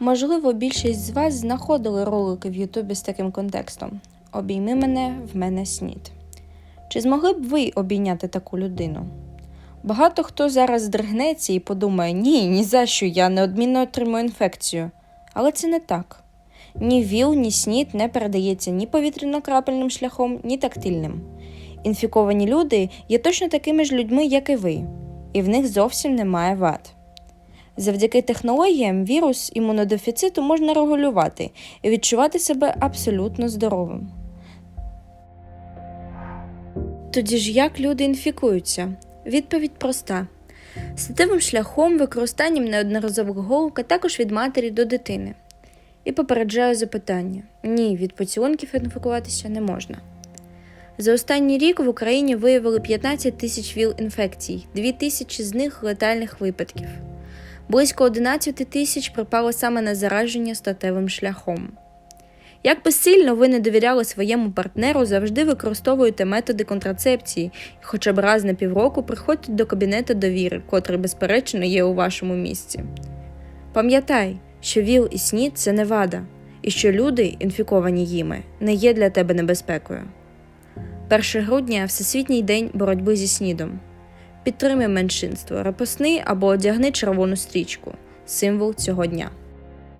Можливо, більшість з вас знаходили ролики в Ютубі з таким контекстом: Обійми мене, в мене снід. Чи змогли б ви обійняти таку людину? Багато хто зараз здригнеться і подумає: ні, ні за що, я неодмінно отримую інфекцію. Але це не так. Ні ВІЛ, ні СНІД не передається ні повітряно-крапельним шляхом, ні тактильним. Інфіковані люди є точно такими ж людьми, як і ви, і в них зовсім немає вад. Завдяки технологіям вірус імунодефіциту можна регулювати і відчувати себе абсолютно здоровим. Тоді ж як люди інфікуються? Відповідь проста: статевим шляхом, використанням неодноразових голок, а також від матері до дитини. І попереджаю запитання: ні, від поцілунків інфікуватися не можна. За останній рік в Україні виявили 15 тисяч ВІЛ-інфекцій, 2 тисячі з них летальних випадків. Близько 11 тисяч припало саме на зараження статевим шляхом. Як би сильно ви не довіряли своєму партнеру, завжди використовуйте методи контрацепції і хоча б раз на півроку приходьте до кабінету довіри, котрий, безперечно, є у вашому місці. Пам'ятай, що ВІЛ і СНІД – це не вада, і що люди, інфіковані їми, не є для тебе небезпекою. 1 грудня Всесвітній день боротьби зі СНІДом. Підтримай меншинство, репосни або одягни червону стрічку символ цього дня.